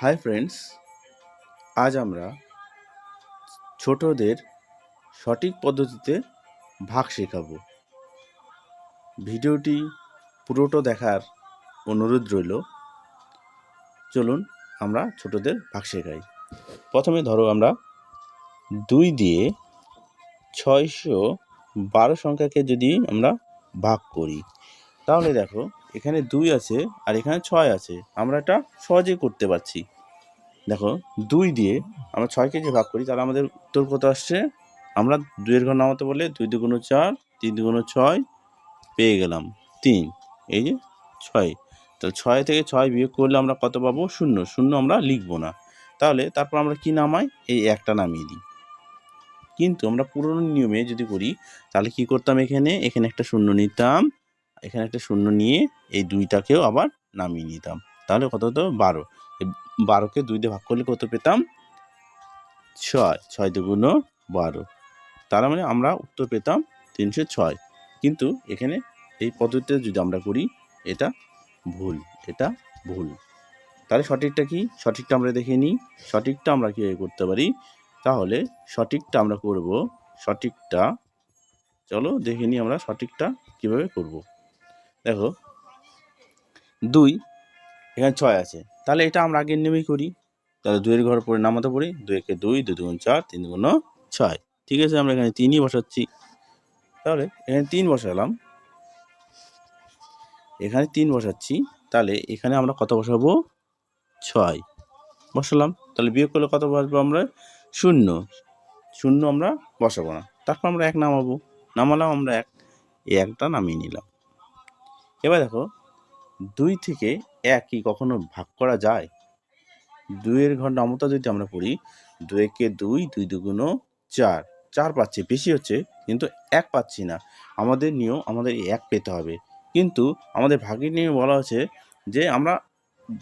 Hi friends, আজ আমরা ছোটদের সঠিক পদ্ধতিতে ভাগ শেখাবো। ভিডিওটি পুরোটা দেখার অনুরোধ রইল। চলুন আমরা ছোটদের ভাগ শেখাই। প্রথমে ধরো আমরা দুই দিয়ে ছয়শো বারো সংখ্যাকে যদি আমরা ভাগ করি, তাহলে দেখো এখানে দুই আছে আর এখানে ছয় আছে। আমরা এটা সহজেই করতে পারছি। দেখো, দুই দিয়ে আমরা ছয়কে যে ভাগ করি, তাহলে আমাদের উত্তর কত আসছে? আমরা দুইয়ের ঘর নামাতে বলে দুই দুগুণ চার, তিন দুগুণ ছয় পেয়ে গেলাম তিন। এই যে ছয়। তাহলে ছয় থেকে ছয় বিয়োগ করলে আমরা কত পাবো? শূন্য। শূন্য আমরা লিখব না। তাহলে তারপর আমরা কি নামাই? এই একটা নামিয়ে দিই। কিন্তু আমরা পুরনো নিয়মে যদি করি, তাহলে কি করতাম এখানে? এখানে একটা শূন্য নিতাম। এখানে একটা শূন্য নিয়ে এই দুইটাকেও আবার নামিয়ে নিতাম। তাহলে কত হতো? বারো। বারোকে দুই দিয়ে ভাগ করলে কত পেতাম? ছয়। ছয় দুগুণ বারো। তার মানে আমরা উত্তর পেতাম তিনশো ছয়। কিন্তু এখানে এই পদ্ধতিতে যদি আমরা করি, এটা ভুল এটা ভুল। তাহলে সঠিকটা কি? সঠিকটা আমরা দেখে নিই। সঠিকটা আমরা কীভাবে করতে পারি? তাহলে সঠিকটা আমরা করব, সঠিকটা। চলো দেখে নিই আমরা সঠিকটা কীভাবে করব। দেখো। দুই, এখানে ছয় আছে। তাহলে এটা আমরা আগের নেমেই করি। তাহলে দুইয়ের ঘর পরে নামাতে পড়ি। দুই একে দুই দুই দুগুণ চার, তিন দুগুণ ছয়। ঠিক আছে, আমরা এখানে তিনই বসাচ্ছি। তাহলে এখানে তিন বসালাম। এখানে তিন বসাচ্ছি। তাহলে এখানে আমরা কত বসাবো? ছয়। বসালাম। তাহলে বিয়োগ করলে কত বসবো আমরা? শূন্য। শূন্য আমরা বসাবো না। তারপর আমরা এক নামাবো। নামালাম আমরা এক। এই একটা নামিয়ে নিলাম। এবার দেখো, দুই থেকে এক কি কখনো ভাগ করা যায়? দুইয়ের ঘর নামতা যদি আমরা পড়ি, দুইকে দুই দুই দুগুণ চার। চার পাচ্ছি, বেশি হচ্ছে, কিন্তু এক পাচ্ছি না। আমাদের নিয়ম, আমাদের এক পেতে হবে। কিন্তু আমাদের ভাগের নিয়মে বলা হচ্ছে যে, আমরা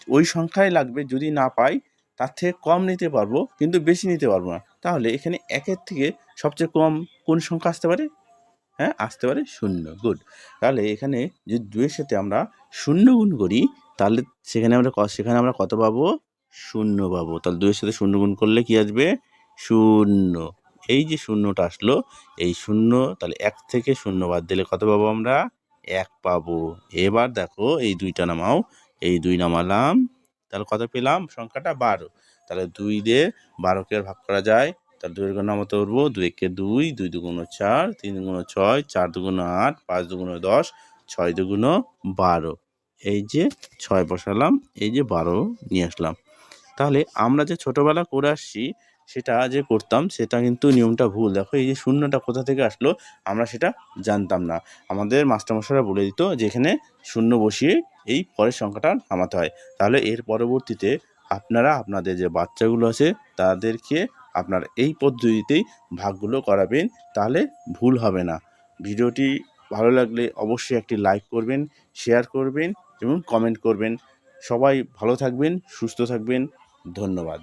ওই সংখ্যায় লাগবে, যদি না পাই, তার থেকে কম নিতে পারব, কিন্তু বেশি নিতে পারব না। তাহলে এখানে একের থেকে সবচেয়ে কম কোন সংখ্যা আসতে পারে? হ্যাঁ আসতে পারে শূন্য গুড তাহলে এখানে যদি দুয়ের সাথে আমরা শূন্য গুণ করি, তাহলে সেখানে আমরা সেখানে আমরা কত পাবো? শূন্য পাবো। তাহলে দুয়ের সাথে শূন্য গুণ করলে কি আসবে? শূন্য। এই যে শূন্যটা আসলো, এই শূন্য, তাহলে এক থেকে শূন্য বাদ দিলে কত পাবো আমরা? এক পাবো। এবার দেখো, এই দুইটা নামাও, এই দুই নামালাম, তাহলে কত পেলাম? সংখ্যাটা বারো। তাহলে দুই দিয়ে বারোকে ভাগ করা যায় তাহলে দুইয়ের ঘর নামাতে পারব দুই একে দুই দুই দুগুণ চার, তিন দুগুণ ছয়, চার দুগুণ আট, পাঁচ দুগুণ দশ, ছয় দুগুণ বারো। এই যে ছয় বসালাম, এই যে বারো নিয়ে আসলাম। তাহলে আমরা যে ছোটোবেলা করে আসছি, সেটা যে করতাম, সেটা কিন্তু নিয়মটা ভুল। দেখো এই যে শূন্যটা কোথা থেকে আসলো, আমরা সেটা জানতাম না। আমাদের মাস্টারমশাইরা বলে দিত যে এখানে শূন্য বসিয়ে এই পরের সংখ্যাটা নামাতে হয়। তাহলে এর পরবর্তীতে আপনারা, আপনাদের যে বাচ্চাগুলো আছে, তাদেরকে আপনার এই পদ্ধতিতেই ভাগগুলো করাবেন, তাহলে ভুল হবে না। ভিডিওটি ভালো লাগলে অবশ্যই একটি লাইক করবেন, শেয়ার করবেন এবং কমেন্ট করবেন। সবাই ভালো থাকবেন, সুস্থ থাকবেন। ধন্যবাদ।